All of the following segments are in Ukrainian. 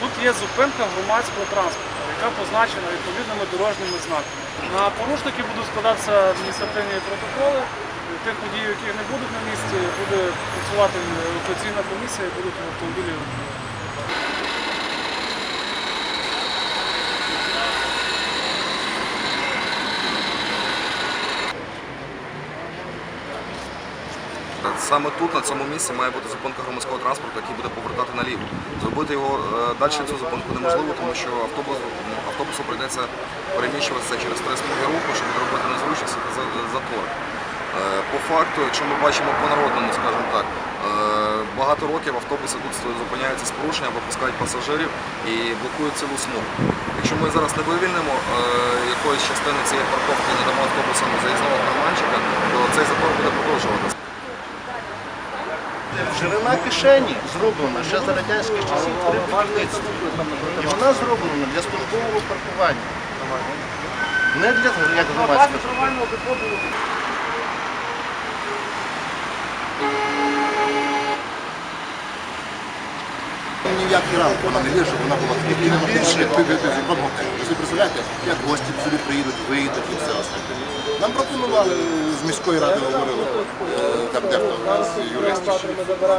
Тут є зупинка громадського транспорту, яка позначена відповідними дорожніми знаками. На порушники будуть складатися адміністративні протоколи. Тих водіїв, яких не будуть на місці, буде працювати евакуаційна комісія і будуть автомобілі. Саме тут, на цьому місці, має бути зупинка громадського транспорту, який буде повертати наліво. Зробити його е, далі цю зупинку неможливо, тому що автобус, ну, автобусу прийдеться переміщуватися через три смуги руху, щоб відробити незручність та за- Е, По факту, якщо ми бачимо по народному, скажімо так, е, багато років автобуси тут зупиняються з порушенням, випускають пасажирів і блокують цілу смугу. Якщо ми зараз не вивільнимо якоїсь частини цієї парковки не дамо автобусам заїзного карманчика, то цей затор буде продовжуватися. Ширина кишені зроблена ще за радянських часів при будівництві. І вона зроблена для службового паркування. Не для як громадського. Ніякий ранок вона не є, щоб вона була більше, ви представляєте, як гості сюди приїдуть, виїдуть і все остальне. Нам пропонували міської ради говорили, е, там дехто нас юристів.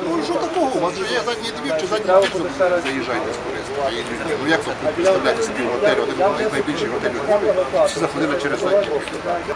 Ну що такого, у вас є задній двір чи задній двір, заїжджайте з туристом. Ну як то представляєте собі готель, один з найбільших готелів, всі заходили через задній двір.